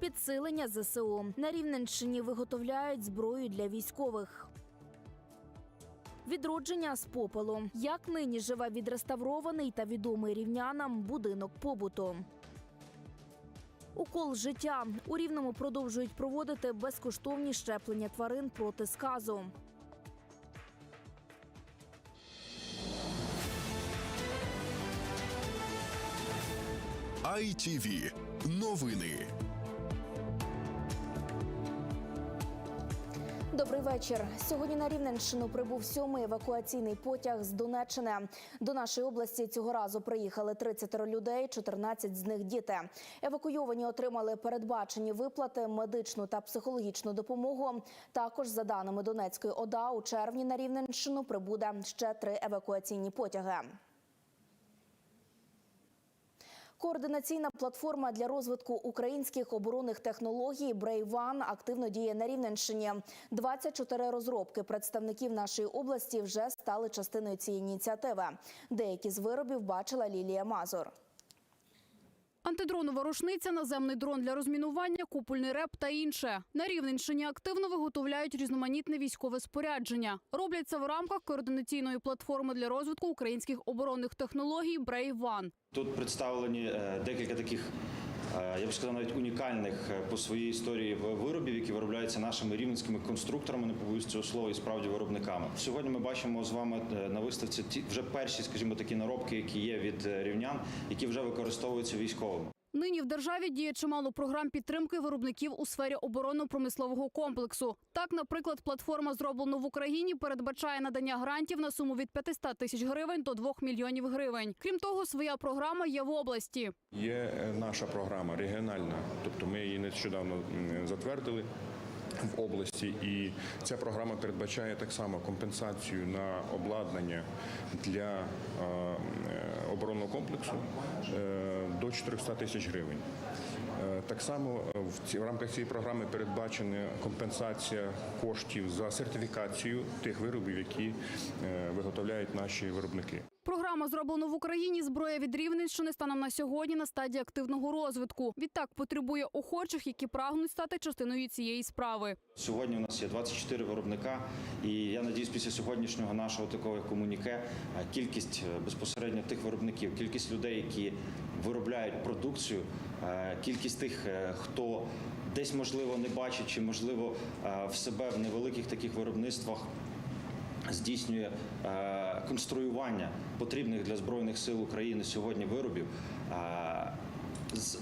підсилення ЗСУ. На Рівненщині виготовляють зброю для військових. Відродження з попелу. Як нині живе відреставрований та відомий рівнянам будинок побуту. Укол життя у рівному продовжують проводити безкоштовні щеплення тварин проти сказу. ITV. Новини. Вечір. Сьогодні на Рівненщину прибув сьомий евакуаційний потяг з Донеччини. До нашої області цього разу приїхали 30 людей, 14 з них діти. Евакуйовані отримали передбачені виплати, медичну та психологічну допомогу. Також, за даними Донецької ОДА, у червні на Рівненщину прибуде ще три евакуаційні потяги. Координаційна платформа для розвитку українських оборонних технологій Брейван активно діє на Рівненщині. 24 розробки представників нашої області вже стали частиною цієї ініціативи. Деякі з виробів бачила Лілія Мазур. Антидронова рушниця, наземний дрон для розмінування, купольний реп та інше. На Рівненщині активно виготовляють різноманітне військове спорядження. Роблять це в рамках координаційної платформи для розвитку українських оборонних технологій Brave. Тут представлені е, декілька таких, я б сказав, навіть унікальних е, по своїй історії виробів, які виробляються нашими рівненськими конструкторами, не побоюсь цього слова, і справді виробниками. Сьогодні ми бачимо з вами е, на виставці ті вже перші, скажімо, такі наробки, які є від е, рівнян, які вже використовуються військовими. Нині в державі діє чимало програм підтримки виробників у сфері оборонно-промислового комплексу. Так, наприклад, платформа зроблено в Україні передбачає надання грантів на суму від 500 тисяч гривень до 2 мільйонів гривень. Крім того, своя програма є в області. Є е, наша програма регіональна, тобто ми її нещодавно затвердили. В області і ця програма передбачає так само компенсацію на обладнання для е, оборонного комплексу е, до 400 тисяч гривень. Е, Так само в рамках цієї програми передбачена компенсація коштів за сертифікацію тих виробів, які виготовляють наші виробники. Програма зроблено в Україні. Зброя від Рівненщини станом на сьогодні на стадії активного розвитку. Відтак потребує охочих, які прагнуть стати частиною цієї справи. Сьогодні у нас є 24 виробника, і я надіюсь, після сьогоднішнього нашого такого комуніке кількість е, безпосередньо тих виробників, кількість людей, які виробляють продукцію, е, кількість тих, е, хто десь можливо не бачить, чи можливо в себе в невеликих таких виробництвах. Здійснює е, конструювання потрібних для збройних сил України сьогодні виробів, е,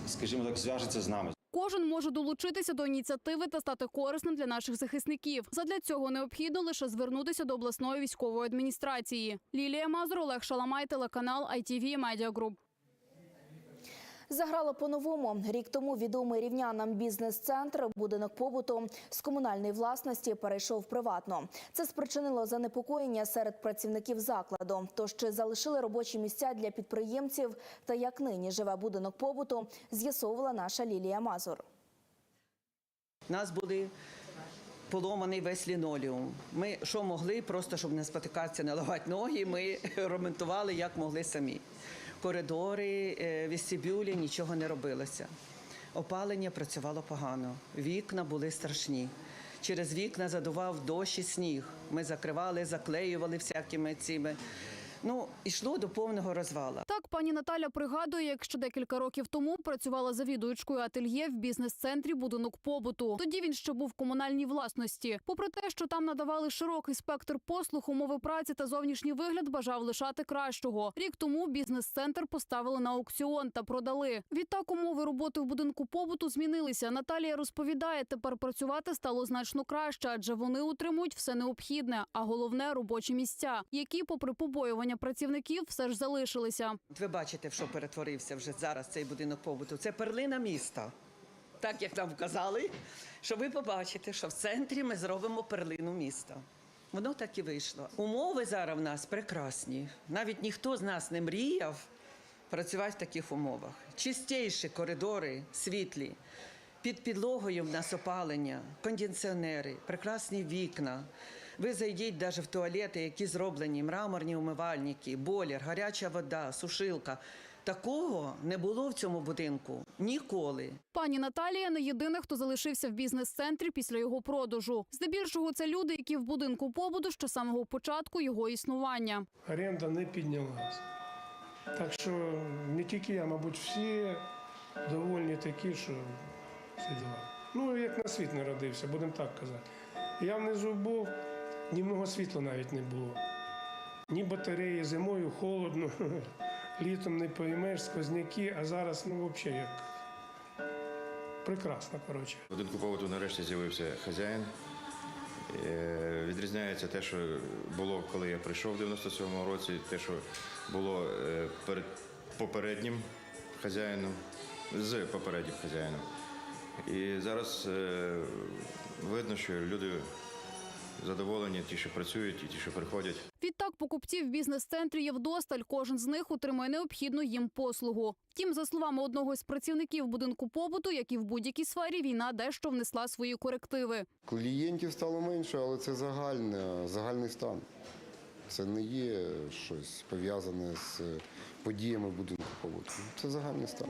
скажімо так, зв'яжеться з нами. Кожен може долучитися до ініціативи та стати корисним для наших захисників. Задля цього необхідно лише звернутися до обласної військової адміністрації. Лілія Мазур, Олег Шаламай, телеканал ITV Media Group. Заграло по-новому. Рік тому відомий рівнянам бізнес-центр, будинок побуту з комунальної власності перейшов приватно. Це спричинило занепокоєння серед працівників закладу. Тож чи залишили робочі місця для підприємців та як нині живе будинок побуту, з'ясовувала наша Лілія Мазур. Нас були поломаний весь лінолеум. Ми що могли, просто щоб не спотикатися, не лагати ноги, ми ремонтували як могли самі. Коридори, е, вестибюлі, нічого не робилося. Опалення працювало погано, вікна були страшні. Через вікна задував дощ і сніг. Ми закривали, заклеювали всякими цими. Ну, йшло до повного розвала. Так, пані Наталя пригадує, як ще декілька років тому працювала завідуючкою ательє в бізнес-центрі будинок побуту. Тоді він ще був в комунальній власності. Попри те, що там надавали широкий спектр послуг, умови праці та зовнішній вигляд бажав лишати кращого. Рік тому бізнес-центр поставили на аукціон та продали. Відтак умови роботи в будинку побуту змінилися. Наталія розповідає, тепер працювати стало значно краще, адже вони утримують все необхідне, а головне робочі місця, які, попри побоювання працівників, все ж залишилися. Ви бачите, в що перетворився вже зараз цей будинок побуту. Це перлина міста. Так як нам вказали, що ви побачите, що в центрі ми зробимо перлину міста. Воно так і вийшло. Умови зараз в нас прекрасні. Навіть ніхто з нас не мріяв працювати в таких умовах. Чистіші коридори, світлі. Під підлогою в нас опалення, кондиціонери, прекрасні вікна. Ви зайдіть навіть в туалети, які зроблені, мраморні умивальники, бойлер, гаряча вода, сушилка. Такого не було в цьому будинку ніколи. Пані Наталія не єдина, хто залишився в бізнес-центрі після його продажу. Здебільшого це люди, які в будинку побуту ще самого початку його існування. оренда не піднялась. Так що не тільки я, мабуть, всі довольні такі, що всі діла. Ну, як на світ народився, будемо так казати. Я внизу був, ні много світла навіть не було. Ні батареї, зимою холодно, літом не поймеш, сквозняки, а зараз ну взагалі як прекрасно, коротше. В будинку побуту нарешті з'явився хазяїн. Е, Відрізняється те, що було, коли я прийшов в 97-му році, те, що було е, перед попереднім хазяїном, з попереднім хазяїном. І зараз е, видно, що люди задоволені, ті, що працюють, і ті, що приходять. Відтак покупців в бізнес-центрі є вдосталь. Кожен з них отримає необхідну їм послугу. Втім, за словами одного з працівників будинку побуту, як і в будь-якій сфері, війна дещо внесла свої корективи. Клієнтів стало менше, але це загальне, загальний стан. Це не є щось пов'язане з подіями будинку побуту. Це загальний стан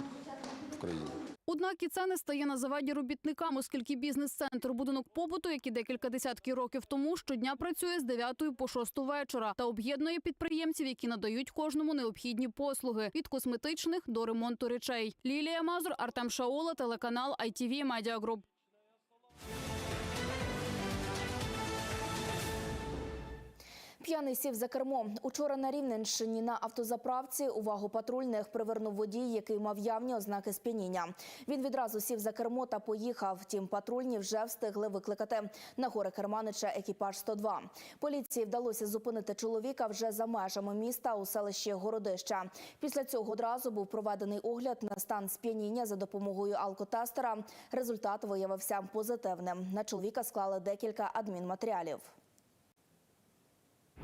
в країні. Однак і це не стає на заваді робітникам, оскільки бізнес-центр будинок побуту, який декілька десятків років тому, щодня працює з 9 по 6 вечора та об'єднує підприємців, які надають кожному необхідні послуги від косметичних до ремонту речей. Лілія Мазур, Артем Шаола, телеканал ITV Media Group. П'яний сів за кермо. Учора на Рівненщині на автозаправці увагу патрульних привернув водій, який мав явні ознаки сп'яніння. Він відразу сів за кермо та поїхав. Втім, патрульні вже встигли викликати на горе Керманича екіпаж 102. Поліції вдалося зупинити чоловіка вже за межами міста у селищі Городища. Після цього одразу був проведений огляд на стан сп'яніння за допомогою алкотестера. Результат виявився позитивним. На чоловіка склали декілька адмінматеріалів.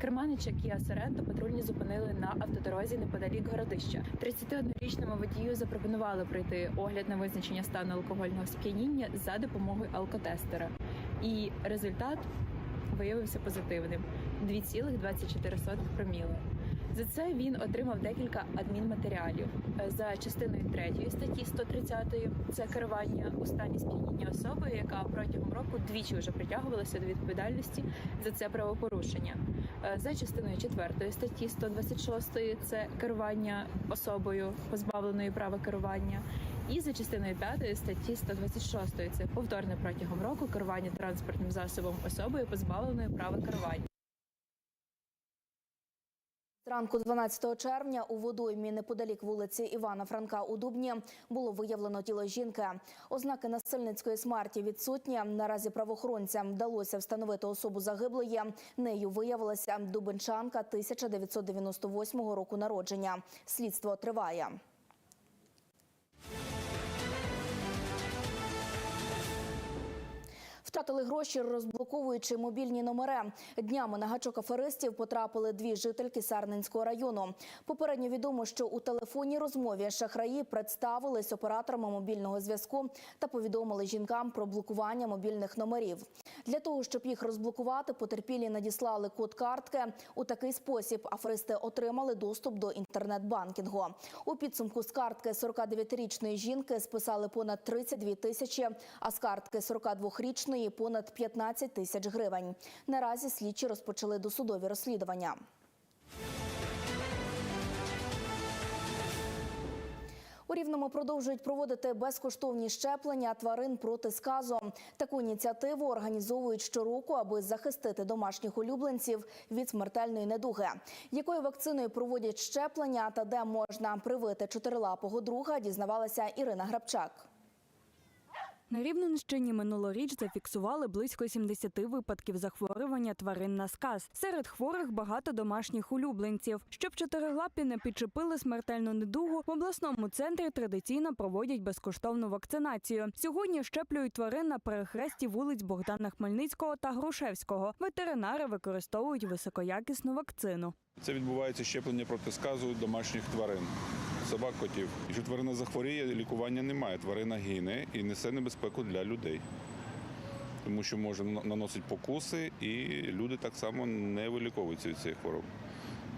Керманича Kia Sorento патрульні зупинили на автодорозі неподалік городища. 31-річному водію запропонували пройти огляд на визначення стану алкогольного сп'яніння за допомогою алкотестера. І результат виявився позитивним 2,24 проміли. За це він отримав декілька адмінматеріалів Е, за частиною 3 статті 130 це керування у стані сп'яніння особою, яка протягом року двічі вже притягувалася до відповідальності за це правопорушення. Е, За частиною 4 статті 126 це керування особою позбавленою права керування. І за частиною 5 статті 126 це повторне протягом року керування транспортним засобом особою позбавленою права керування. Зранку 12 червня у водоймі неподалік вулиці Івана Франка у Дубні було виявлено тіло жінки. Ознаки насильницької смерті відсутні. Наразі правоохоронцям вдалося встановити особу загиблої. Нею виявилася дубенчанка 1998 року народження. Слідство триває. Втратили гроші, розблоковуючи мобільні номери. Днями на гачок аферистів потрапили дві жительки Сарненського району. Попередньо відомо, що у телефонній розмові шахраї представились операторами мобільного зв'язку та повідомили жінкам про блокування мобільних номерів. Для того, щоб їх розблокувати, потерпілі надіслали код картки. У такий спосіб аферисти отримали доступ до інтернет-банкінгу. У підсумку з картки 49-річної жінки списали понад 32 тисячі, а з картки 42-річної – понад 15 тисяч гривень. Наразі слідчі розпочали досудові розслідування. У Рівному продовжують проводити безкоштовні щеплення тварин проти сказу. Таку ініціативу організовують щороку, аби захистити домашніх улюбленців від смертельної недуги. Якою вакциною проводять щеплення та де можна привити чотирилапого друга, дізнавалася Ірина Грабчак. На Рівненщині минулоріч зафіксували близько 70 випадків захворювання тварин на сказ. Серед хворих багато домашніх улюбленців. Щоб чотирилапі не підчепили смертельну недугу, в обласному центрі традиційно проводять безкоштовну вакцинацію. Сьогодні щеплюють тварин на перехресті вулиць Богдана Хмельницького та Грушевського. Ветеринари використовують високоякісну вакцину. Це відбувається щеплення проти сказу домашніх тварин, собак, котів. Якщо тварина захворіє, лікування немає. Тварина гине і несе небезпеку для людей. Тому що може на- наносить покуси, і люди так само не виліковуються від цієї хвороби.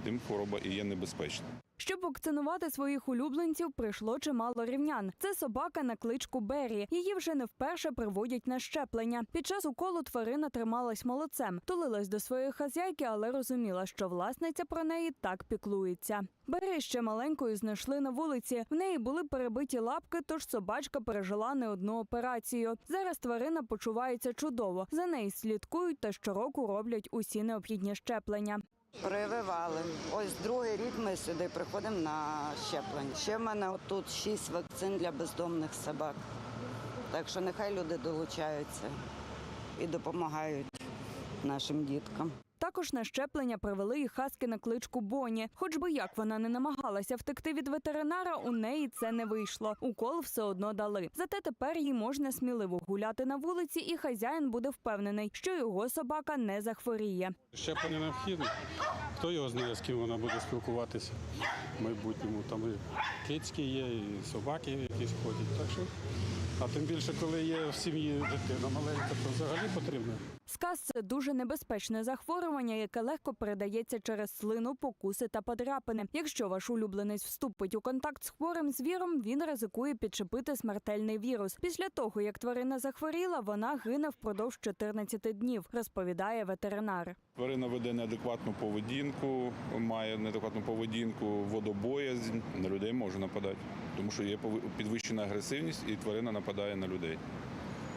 Тим хвороба і є небезпечна. Щоб вакцинувати своїх улюбленців, прийшло чимало рівнян. Це собака на кличку Беррі. Її вже не вперше приводять на щеплення. Під час уколу тварина трималась молодцем, тулилась до своєї хазяйки, але розуміла, що власниця про неї так піклується. Беррі ще маленькою знайшли на вулиці. В неї були перебиті лапки, тож собачка пережила не одну операцію. Зараз тварина почувається чудово. За нею слідкують та щороку роблять усі необхідні щеплення. Прививали. Ось другий рік ми сюди приходимо на щеплення. Ще в мене тут шість вакцин для бездомних собак. Так що нехай люди долучаються і допомагають нашим діткам. Також на щеплення привели і хаски на кличку Боні. Хоч би як вона не намагалася втекти від ветеринара, у неї це не вийшло. Укол все одно дали. Зате тепер їй можна сміливо гуляти на вулиці, і хазяїн буде впевнений, що його собака не захворіє. Щеплення необхідне. Хто його знає, з ким вона буде спілкуватися в майбутньому. Там і кицькі є, і собаки якісь ходять. Так що, а тим більше, коли є в сім'ї дитина маленька, то взагалі потрібно. Сказ це дуже небезпечне захворювання, яке легко передається через слину, покуси та подряпини. Якщо ваш улюбленець вступить у контакт з хворим звіром, він ризикує підчепити смертельний вірус. Після того, як тварина захворіла, вона гине впродовж 14 днів, розповідає ветеринар. Тварина веде неадекватну поведінку, має неадекватну поведінку, водобоязнь, на людей може нападати, тому що є підвищена агресивність, і тварина нападає на людей.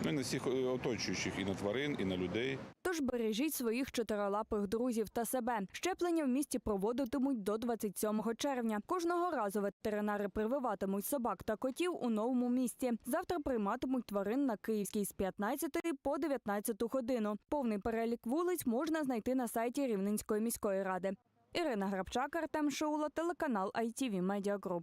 Ну і на всіх е, оточуючих, і на тварин, і на людей. Тож бережіть своїх чотирилапих друзів та себе. Щеплення в місті проводитимуть до 27 червня. Кожного разу ветеринари прививатимуть собак та котів у новому місті. Завтра прийматимуть тварин на Київській з 15 по 19 годину. Повний перелік вулиць можна знайти на сайті Рівненської міської ради. Ірина Грабчак, Артем Шаула, телеканал ITV Media Group.